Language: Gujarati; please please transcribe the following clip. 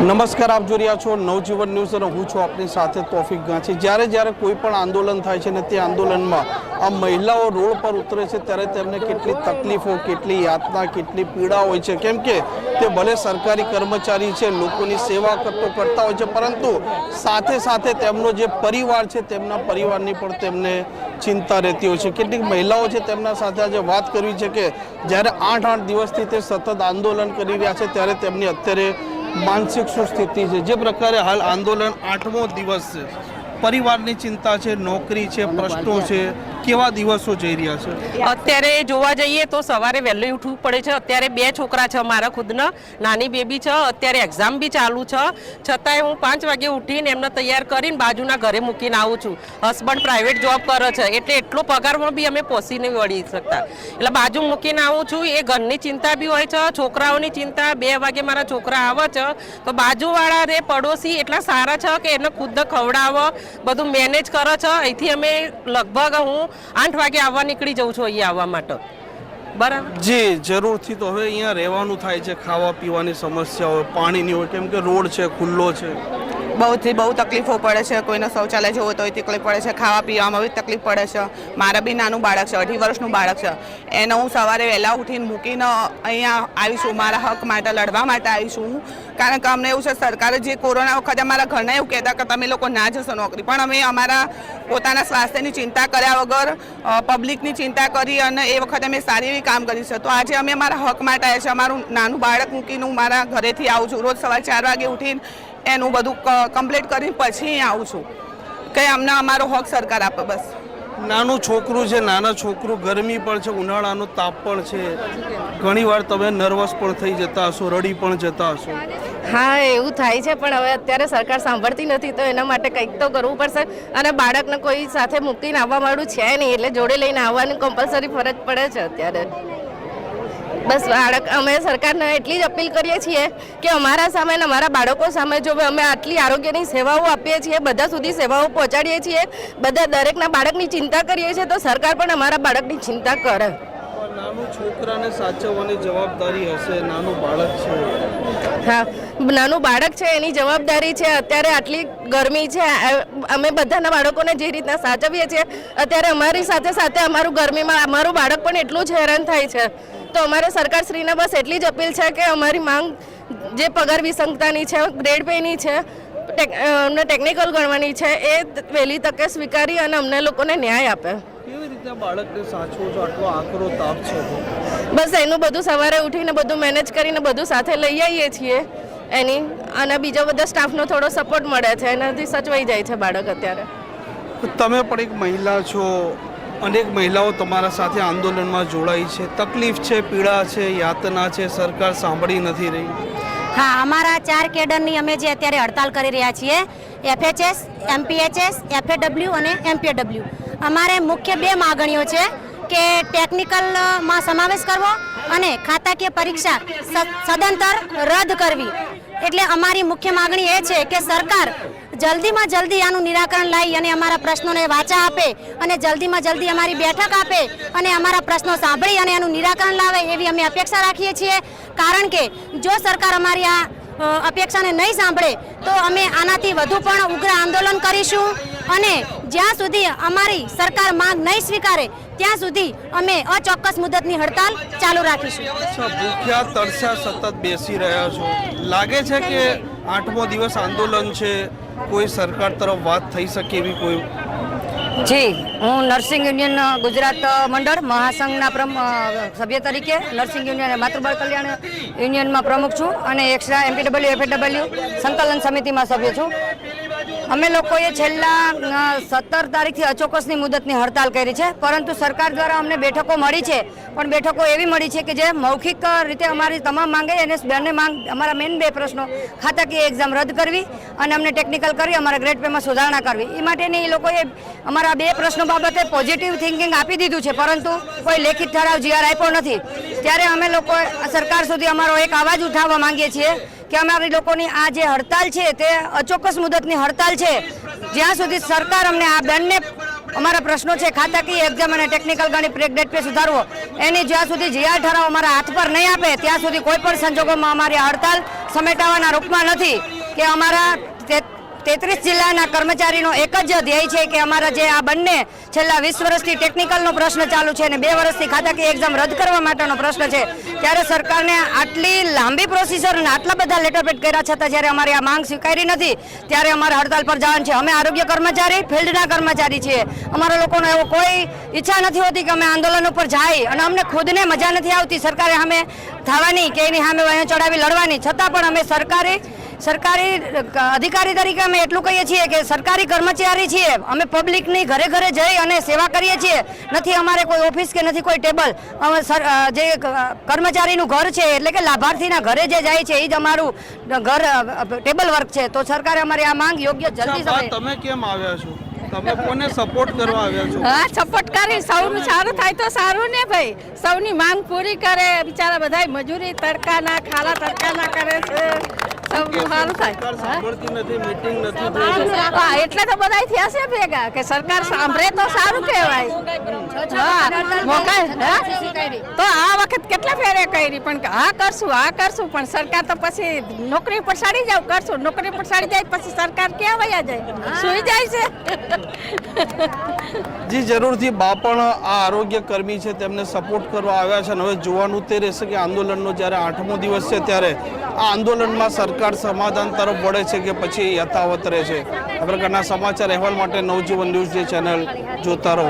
નમસ્કાર, આપ જોઈ રહ્યા છો નવજીવન ન્યૂઝ અને હું છું આપની સાથે તોફિક ગાંચી. જ્યારે જ્યારે કોઈ પણ આંદોલન થાય છે ને તે આંદોલનમાં આ મહિલાઓ રોડ પર ઉતરે છે, ત્યારે તેમને કેટલી તકલીફો, કેટલી યાતના, કેટલી પીડા હોય છે. કેમ કે તે ભલે સરકારી કર્મચારી છે, લોકોની સેવા કરતો, કરતા હોય છે, પરંતુ સાથે સાથે તેમનો જે પરિવાર છે, તેમના પરિવારની પણ તેમને ચિંતા રહેતી હોય છે. કેટલીક મહિલાઓ છે, તેમના સાથે આજે વાત કરવી છે કે જ્યારે આઠ આઠ દિવસથી તે સતત આંદોલન કરી રહ્યા છે, ત્યારે તેમની અત્યારે માનસિક શું સ્થિતિ છે. જે પ્રકારે હાલ આંદોલન આઠમો દિવસ છે. પરિવારની ચિંતા છે, નોકરી છે, પ્રશ્નો છે કેવા દિવસો જઈ રહ્યા છે? અત્યારે જોવા જઈએ તો સવારે વહેલું ઉઠવું પડે છે. અત્યારે બે છોકરા છે મારા ખુદના, નાની બેબી છે. અત્યારે એક્ઝામ બી ચાલુ છે. છતાંય હું પાંચ વાગે ઉઠીને એમને તૈયાર કરીને બાજુના ઘરે મૂકીને આવું છું. હસબન્ડ પ્રાઇવેટ જોબ કરે છે. એટલે એટલો પગારમાં બી અમે પોસીને વળી શકતા. એટલે બાજુ મૂકીને આવું છું. એ ઘરની ચિંતા બી હોય છે. છોકરાઓની ચિંતા, બે વાગે મારા છોકરા આવે છે. તો બાજુવાળા રે પડોશી એટલા સારા છે કે એને ખુદ ખવડાવો, બધું મેનેજ કરે છે. અહીંથી અમે લગભગ હું આઠ વાગે આવવા નીકળી જઉં છું અહીંયા આવવા માટે. બરાબર? જી, જરૂરથી તો હવે અહીંયા રહેવાનું થાય છે ખાવા પીવાની સમસ્યા હોય, પાણીની હોય, કેમ કે રોડ છે, ખુલ્લો છે. બહુથી બહુ તકલીફો પડે છે. કોઈને શૌચાલય જવું તો તકલીફ પડે છે. ખાવા પીવામાં બી તકલીફ પડે છે. મારા બી નાનું બાળક છે, અઢી વર્ષનું બાળક છે. એને હું સવારે વહેલા ઉઠીને મૂકીને અહીંયા આવીશું. મારા હક માટે, લડવા માટે આવીશું. કારણ કે અમને એવું છે, સરકારે જે કોરોના વખતે અમારા ઘરના એવું કહેતા કે તમે લોકો ના જશો નોકરી. પણ અમે અમારા પોતાના સ્વાસ્થ્યની ચિંતા કર્યા વગર પબ્લિકની ચિંતા કરી અને એ વખતે અમે સારી એવી કામ કરી છે. તો આજે અમે અમારા હક માટે આવ્યા છે અમારું નાનું બાળક મૂકીને હું મારા ઘરેથી આવું છું. રોજ સવારે ચાર વાગે ઉઠીને એનું બધું કમ્પ્લીટ કરીને પછી આવું છું. કે અમને અમારો હક સરકાર આપે બસ. નાનું છોકરું છે નાના છોકરું ગરમી પણ છે ઉનાળાનો તાપ પણ છે. ઘણીવાર તમે નર્વસ પણ થઈ જતા હશો રડી પણ જતા હશો. હા એવું થાય છે પણ હવે અત્યારે સરકાર સાંભળતી નથી તો એના માટે કંઈક તો કરવું પડશે. અને બાળકને કોઈ સાથે મૂકીને આવવા વાળું છે નહીં એટલે જોડે લઈને આવવાની કમ્પલસરી ફરજ પડે છે અત્યારે. બસ બાળક અમે સરકારને એટલી જ અપીલ કરીએ છીએ કે અમારા સામે અને અમારા બાળકો સામે જો અમે આટલી આરોગ્યની સેવાઓ આપીએ છીએ બધા સુધી સેવાઓ પહોંચાડીએ છીએ બધા દરેકના બાળકની ચિંતા કરીએ છીએ તો સરકાર પણ અમારા બાળકની ચિંતા કરે. નાનું છોકરાને સાચવવાની જવાબદારી હશે નાનું બાળક છે. હા નાનું બાળક છે એની જવાબદારી છે અત્યારે આટલી ગરમી છે અમે બધાના બાળકોને જે રીતના સાચવીએ છીએ અત્યારે અમારી સાથે સાથે અમારું ગરમીમાં અમારું બાળક પણ એટલું જ હેરાન થાય છે. તો અમારે સરકારશ્રીને બસ એટલી જ અપીલ છે કે અમારી માંગ જે પગાર વિસંગતાની છે ગ્રેડ પેની છે અમને ટેકનિકલ ગણવાની છે એ વહેલી તકે સ્વીકારી અને અમને લોકોને ન્યાય આપે. બસ એનું બધું સવારે ઉઠીને બધું મેનેજ કરીને બધું સાથે લઈ આવીએ છીએ. એની અને બીજા બધા સ્ટાફનો થોડો સપોર્ટ મળે છે એનાથી સચવાઈ જાય છે બાળક અત્યારે. તમે પણ એક મહિલા છો અનેક મહિલાઓ તમારા સાથે આંદોલનમાં જોડાઈ છે. તકલીફ છે, પીડા છે, યાતના છે, સરકાર સાંભળી નથી રહી. હા, અમારા ચાર કેડરની અમે જે અત્યારે હડતાલ કરી રહ્યા છીએ, એફએચએસ, એમપીએચએસ, એફએડબલ્યુ અને એમપીડબલ્યુ અમારે મુખ્ય બે માગણીઓ છે કે ટેકનિકલમાં સમાવેશ કરવો અને ખાતાકીય પરીક્ષા સદંતર રદ કરવી. એટલે અમારી મુખ્ય માગણી એ છે કે સરકાર જલ્દીમાં જલ્દી આનું નિરાકરણ લાવી અને અમારા પ્રશ્નોને વાચા આપે અને જલ્દીમાં જલ્દી અમારી બેઠક આપે અને અમારા પ્રશ્નો સાંભળી અને એનું નિરાકરણ લાવે એવી અમે અપેક્ષા રાખીએ છીએ. કારણ કે જો સરકાર અમારી આ અપેક્ષાને નહીં સાંભળે, તો અમે આનાથી વધુ પણ ઉગ્ર આંદોલન કરીશું અને જ્યાં સુધી અમારી સરકાર માંગ નહીં સ્વીકારે, ત્યાં સુધી અમે અચોક્કસ મુદતની હડતાલ ચાલુ રાખીશું. ભૂખ્યા, તરસ્યા, સતત બેસી રહ્યા છો. લાગે છે કે આઠમો દિવસ આંદોલન છે. કોઈ સરકાર તરફ વાત થઈ શકે એવી કોઈ? જી, હું નર્સિંગ યુનિયન ગુજરાત મંડળ મહાસંઘના પ્રમ સભ્ય તરીકે નર્સિંગ યુનિયન માતૃબાળ કલ્યાણ યુનિયનમાં પ્રમુખ છું અને એક્સ્ટ્રા એમપીડબલ્યુ, એફએડબલ્યુ સંકલન સમિતિમાં સભ્ય છું. અમે લોકોએ છેલ્લા સત્તર તારીખથી અચોક્કસની મુદતની હડતાલ કરી છે. પરંતુ સરકાર દ્વારા અમને બેઠકો મળી છે. પણ બેઠકો એવી મળી છે કે જે મૌખિક રીતે અમારી તમામ માંગે એને બંને માંગ, અમારા મેઇન બે પ્રશ્નો, ખાતાકીય એક્ઝામ રદ કરવી અને અમને ટેકનિકલ કરી અમારા ગ્રેડ પેમાં સુધારણા કરવી. એ માટેની એ લોકોએ અમારા બે પ્રશ્નો બાબતે પોઝિટિવ થિંકિંગ આપી દીધું છે. પરંતુ કોઈ લેખિત ઠરાવ જીઆર આપ્યો નથી. ત્યારે અમે લોકો સરકાર સુધી અમારો એક અવાજ ઉઠાવવા માંગીએ છીએ કે અમારી લોકોની આ જે હડતાલ છે તે અચોક્કસ મુદતની હડતાલ છે. જ્યાં સુધી સરકાર અમને આ બંને અમારા પ્રશ્નો છે, ખાતાકીય એક્ઝામ અને ટેકનિકલ ગણિત ડેટ પે સુધારવો, એની જ્યાં સુધી જીઆર ઠરાવ અમારા હાથ પર નહીં આપે, ત્યાં સુધી કોઈ પણ સંજોગોમાં અમારી હડતાલ સમેટાવાના રૂપમાં નથી કે અમારા તેત્રીસ જિલ્લાના કર્મચારીનો એક જ ધ્યેય છે કે અમારા જે આ બંને છેલ્લા વીસ વર્ષથી ટેકનિકલનો પ્રશ્ન ચાલુ છે અને બે વર્ષથી ખાતાકીય એક્ઝામ રદ કરવા માટેનો પ્રશ્ન છે, ત્યારે સરકારને આટલી લાંબી પ્રોસીસર અને આટલા બધા લેટરપેટ કર્યા છતાં જ્યારે અમારી આ માંગ સ્વીકારી નથી, ત્યારે અમારે હડતાલ પર જવાનું છે. અમે આરોગ્ય કર્મચારી, ફિલ્ડના કર્મચારી છીએ. અમારા લોકોનો એવો કોઈ ઈચ્છા નથી હોતી કે અમે આંદોલન ઉપર જાય અને અમને ખુદને મજા નથી આવતી સરકારે અમે થવાની કે એની સામે વહેં ચડાવી લડવાની. છતાં પણ અમે સરકારી સરકારી અધિકારી તરીકે અમે એટલું કહીએ છીએ કે સરકારી કર્મચારી છીએ. અમે પબ્લિકની ઘરે ઘરે જઈ અને સેવા કરીએ છીએ. નથી અમારે કોઈ ઓફિસ કે નથી કોઈ ટેબલ. અમે સર જે કર્મચારીનું ઘર છે એટલે કે લાભાર્થીના ઘરે જે જાય છે એ જ અમારું ઘર ટેબલ વર્ક છે. તો સરકારે અમારી આ માંગ યોગ્ય જલ્દી તમે કેમ આવ્યા છો? તમે કોને સપોર્ટ કરવા આવ્યા છો? હા સપોર્ટ કરી. સૌનું સારું થાય તો સારું ને ભાઈ. સૌની માંગ પૂરી કરે. બિચારા બધા મજૂરી તડકાના ખાલા તડકાના કરે છે. સારું થાય. એટલે તો બધા થયા છે ભેગા કે સરકાર સાંભળે તો સારું કહેવાય. હા. હા? તો આ વખત કેટલા ફેરે કરી? પણ આ હા કરશું હા કરશું પણ સરકાર તો પછી નોકરી પર સાડી જાવ કરશું. નોકરી પર સાડી જાય પછી સરકાર ક્યાં વયા જાય? સુઈ જાય છે. જી જરૂરથી બા પણ આ આરોગ્ય કર્મી છે તેમને સપોર્ટ કરવા આવ્યા છે અને હવે જોવાનું તે રહેશે કે આંદોલનનો જ્યારે આઠમો દિવસ છે ત્યારે આ આંદોલનમાં સરકાર સમાધાન તરફ વળે છે કે પછી યથાવત રહે છે? આ પ્રકારના સમાચાર અહેવાલ માટે નવજીવન ન્યૂઝ જે ચેનલ જોતા રહો.